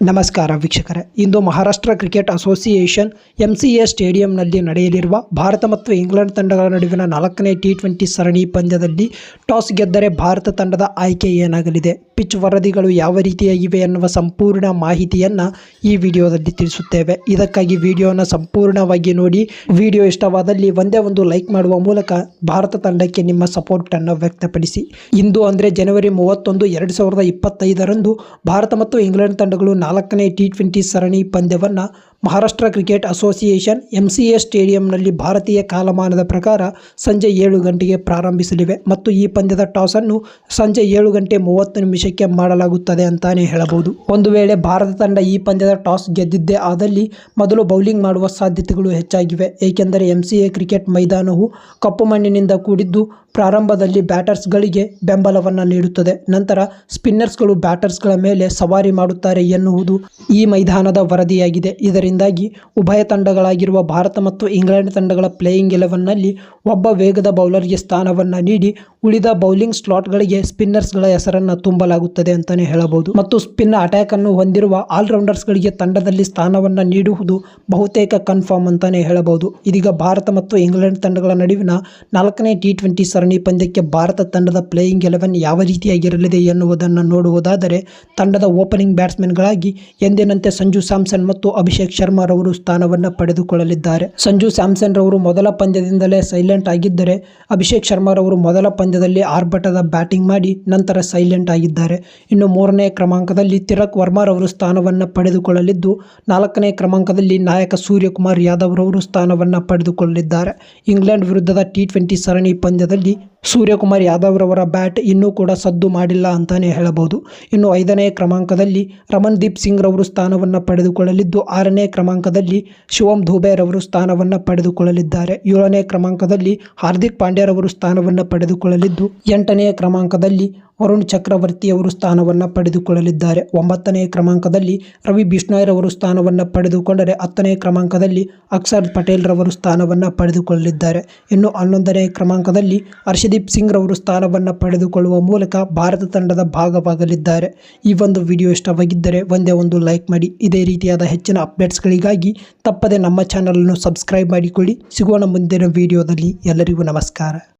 ನಮಸ್ಕಾರ ವೀಕ್ಷಕರೇ. ಇಂದು Maharashtra cricket association M C A ಸ್ಟೇಡಿಯಂನಲ್ಲಿ ನಡೆಯಲಿರುವ ಭಾರತ ಮತ್ತು ಇಂಗ್ಲೆಂಡ್ ತಂಡಗಳ ನಡುವಿನ ನಾಲ್ಕನೇ ಟಿ ಟ್ವೆಂಟಿ ಸರಣಿ ಪಂದ್ಯದಲ್ಲಿ ಟಾಸ್ ಗೆದ್ದರೆ ಭಾರತ ತಂಡದ ಆಯ್ಕೆ ಏನಾಗಲಿದೆ? ಪಿಚ್ ವರದಿಗಳು ಯಾವ ರೀತಿಯಾಗಿವೆ ಎನ್ನುವ ಸಂಪೂರ್ಣ ಮಾಹಿತಿಯನ್ನು ಈ ವಿಡಿಯೋದಲ್ಲಿ ತಿಳಿಸುತ್ತೇವೆ. ಇದಕ್ಕಾಗಿ ವಿಡಿಯೋನ ಸಂಪೂರ್ಣವಾಗಿ ನೋಡಿ. ವಿಡಿಯೋ ಇಷ್ಟವಾದಲ್ಲಿ ಒಂದೇ ಒಂದು ಲೈಕ್ ಮಾಡುವ ಮೂಲಕ ಭಾರತ ತಂಡಕ್ಕೆ ನಿಮ್ಮ ಸಪೋರ್ಟನ್ನು ವ್ಯಕ್ತಪಡಿಸಿ. ಇಂದು ಅಂದರೆ ಜನವರಿ ಮೂವತ್ತೊಂದು, ಎರಡು ಸಾವಿರದ ಇಪ್ಪತ್ತೈದರಂದು ಭಾರತ ಮತ್ತು ಇಂಗ್ಲೆಂಡ್ ತಂಡಗಳು ನಾಲ್ಕನೇ ಟಿ ಟ್ವೆಂಟಿ ಸರಣಿ ಪಂದ್ಯವನ್ನು Maharashtra cricket association M C A ಸ್ಟೇಡಿಯಂನಲ್ಲಿ ಭಾರತೀಯ ಕಾಲಮಾನದ ಪ್ರಕಾರ ಸಂಜೆ ಏಳು ಗಂಟೆಗೆ ಪ್ರಾರಂಭಿಸಲಿವೆ ಮತ್ತು ಈ ಪಂದ್ಯದ ಟಾಸನ್ನು ಸಂಜೆ ಏಳು ಗಂಟೆ ಮೂವತ್ತು ನಿಮಿಷಕ್ಕೆ ಮಾಡಲಾಗುತ್ತದೆ ಅಂತಾನೆ ಹೇಳಬಹುದು. ಒಂದು ವೇಳೆ ಭಾರತ ತಂಡ ಈ ಪಂದ್ಯದ ಟಾಸ್ ಗೆದ್ದಿದ್ದೇ ಆದಲ್ಲಿ ಮೊದಲು ಬೌಲಿಂಗ್ ಮಾಡುವ ಸಾಧ್ಯತೆಗಳು ಹೆಚ್ಚಾಗಿವೆ. ಏಕೆಂದರೆ ಎಂ ಸಿ ಎ ಕ್ರಿಕೆಟ್ ಮೈದಾನವು ಕಪ್ಪು ಮಣ್ಣಿನಿಂದ ಕೂಡಿದ್ದು ಪ್ರಾರಂಭದಲ್ಲಿ ಬ್ಯಾಟರ್ಸ್ಗಳಿಗೆ ಬೆಂಬಲವನ್ನು ನೀಡುತ್ತದೆ. ನಂತರ ಸ್ಪಿನ್ನರ್ಸ್ಗಳು ಬ್ಯಾಟರ್ಸ್ಗಳ ಮೇಲೆ ಸವಾರಿ ಮಾಡುತ್ತಾರೆ ಎನ್ನುವುದು ಈ ಮೈದಾನದ ವರದಿಯಾಗಿದೆ. ಇದರಿಂದಾಗಿ ಉಭಯ ತಂಡಗಳಾಗಿರುವ ಭಾರತ ಮತ್ತು ಇಂಗ್ಲೆಂಡ್ ತಂಡಗಳ ಪ್ಲೇಯಿಂಗ್ ಎಲೆವನ್ನಲ್ಲಿ ಒಬ್ಬ ವೇಗದ ಬೌಲರ್ಗೆ ಸ್ಥಾನವನ್ನು ನೀಡಿ ಉಳಿದ ಬೌಲಿಂಗ್ ಸ್ಲಾಟ್ಗಳಿಗೆ ಸ್ಪಿನ್ನರ್ಸ್ಗಳ ಹೆಸರನ್ನು ತುಂಬಲಾಗುತ್ತದೆ ಅಂತಲೇ ಹೇಳಬಹುದು. ಮತ್ತು ಸ್ಪಿನ್ ಅಟ್ಯಾಕ್ ಅನ್ನು ಹೊಂದಿರುವ ಆಲ್ರೌಂಡರ್ಸ್ಗಳಿಗೆ ತಂಡದಲ್ಲಿ ಸ್ಥಾನವನ್ನು ನೀಡುವುದು ಬಹುತೇಕ ಕನ್ಫರ್ಮ್ ಅಂತಾನೆ ಹೇಳಬಹುದು. ಇದೀಗ ಭಾರತ ಮತ್ತು ಇಂಗ್ಲೆಂಡ್ ತಂಡಗಳ ನಡುವಿನ ನಾಲ್ಕನೇ ಟಿ ಟ್ವೆಂಟಿ ಸರಣಿ ಪಂದ್ಯಕ್ಕೆ ಭಾರತ ತಂಡದ ಪ್ಲೇಯಿಂಗ್ ಎಲೆವೆನ್ ಯಾವ ರೀತಿಯಾಗಿರಲಿದೆ ಎನ್ನುವುದನ್ನು ನೋಡುವುದಾದರೆ ತಂಡದ ಓಪನಿಂಗ್ ಬ್ಯಾಟ್ಸ್ಮನ್ಗಳಾಗಿ ಎಂದಿನಂತೆ ಸಂಜು ಸ್ಯಾಮ್ಸನ್ ಮತ್ತು ಅಭಿಷೇಕ್ ಶರ್ಮಾರವರು ಸ್ಥಾನವನ್ನು ಪಡೆದುಕೊಳ್ಳಲಿದ್ದಾರೆ. ಸಂಜು ಸ್ಯಾಮ್ಸನ್ ರವರು ಮೊದಲ ಪಂದ್ಯದಿಂದಲೇ ಸೈಲೆಂಟ್ ಆಗಿದ್ದರೆ ಅಭಿಷೇಕ್ ಶರ್ಮಾರವರು ಮೊದಲ ಪಂದ್ಯದಲ್ಲಿ ಆರ್ಭಟದ ಬ್ಯಾಟಿಂಗ್ ಮಾಡಿ ನಂತರ ಸೈಲೆಂಟ್ ಆಗಿದ್ದಾರೆ. ಇನ್ನು ಮೂರನೇ ಕ್ರಮಾಂಕದಲ್ಲಿ ತಿಲಕ್ ವರ್ಮಾರವರು ಸ್ಥಾನವನ್ನು ಪಡೆದುಕೊಳ್ಳಲಿದ್ದು, ನಾಲ್ಕನೇ ಕ್ರಮಾಂಕದಲ್ಲಿ ನಾಯಕ ಸೂರ್ಯಕುಮಾರ್ ಯಾದವ್ ರವರು ಸ್ಥಾನವನ್ನು ಪಡೆದುಕೊಳ್ಳಲಿದ್ದಾರೆ. ಇಂಗ್ಲೆಂಡ್ ವಿರುದ್ಧದ ಟಿ ಟ್ವೆಂಟಿ ಸರಣಿ ಪಂದ್ಯದಲ್ಲಿ ಸೂರ್ಯಕುಮಾರ್ ಯಾದವ್ ರವರ ಬ್ಯಾಟ್ ಇನ್ನೂ ಕೂಡ ಸದ್ದು ಮಾಡಿಲ್ಲ ಅಂತಾನೆ ಹೇಳಬಹುದು. ಇನ್ನು ಐದನೇ ಕ್ರಮಾಂಕದಲ್ಲಿ ರಮನ್ದೀಪ್ ಸಿಂಗ್ ರವರು ಸ್ಥಾನವನ್ನು ಪಡೆದುಕೊಳ್ಳಲಿದ್ದು, ಆರನೇ ಕ್ರಮಾಂಕದಲ್ಲಿ ಶಿವಂ ಧೂಬೆ ರವರು ಸ್ಥಾನವನ್ನು ಪಡೆದುಕೊಳ್ಳಲಿದ್ದಾರೆ. ಏಳನೇ ಕ್ರಮಾಂಕದಲ್ಲಿ ಹಾರ್ದಿಕ್ ಪಾಂಡ್ಯರವರು ಸ್ಥಾನವನ್ನು ಪಡೆದುಕೊಳ್ಳಲಿದ್ದು, ಎಂಟನೇ ಕ್ರಮಾಂಕದಲ್ಲಿ ವರುಣ್ ಚಕ್ರವರ್ತಿ ಅವರು ಸ್ಥಾನವನ್ನು ಪಡೆದುಕೊಳ್ಳಲಿದ್ದಾರೆ. ಒಂಬತ್ತನೇ ಕ್ರಮಾಂಕದಲ್ಲಿ ರವಿ ಬಿಷ್ಣಾಯ್ ರವರು ಸ್ಥಾನವನ್ನು ಪಡೆದುಕೊಂಡರೆ ಹತ್ತನೇ ಕ್ರಮಾಂಕದಲ್ಲಿ ಅಕ್ಷರ್ ಪಟೇಲ್ ರವರು ಸ್ಥಾನವನ್ನು ಪಡೆದುಕೊಳ್ಳಲಿದ್ದಾರೆ. ಇನ್ನು ಹನ್ನೊಂದನೇ ಕ್ರಮಾಂಕದಲ್ಲಿ ಹರ್ಷದೀಪ್ ಸಿಂಗ್ ರವರು ಸ್ಥಾನವನ್ನು ಪಡೆದುಕೊಳ್ಳುವ ಮೂಲಕ ಭಾರತ ತಂಡದ ಭಾಗವಾಗಲಿದ್ದಾರೆ. ಈ ಒಂದು ವಿಡಿಯೋ ಇಷ್ಟವಾಗಿದ್ದರೆ ಒಂದೇ ಒಂದು ಲೈಕ್ ಮಾಡಿ. ಇದೇ ರೀತಿಯಾದ ಹೆಚ್ಚಿನ ಅಪ್ಡೇಟ್ಸ್ಗಳಿಗಾಗಿ ತಪ್ಪದೆ ನಮ್ಮ ಚಾನಲನ್ನು ಸಬ್ಸ್ಕ್ರೈಬ್ ಮಾಡಿಕೊಳ್ಳಿ. ಸಿಗೋಣ ಮುಂದಿನ ವಿಡಿಯೋದಲ್ಲಿ. ಎಲ್ಲರಿಗೂ ನಮಸ್ಕಾರ.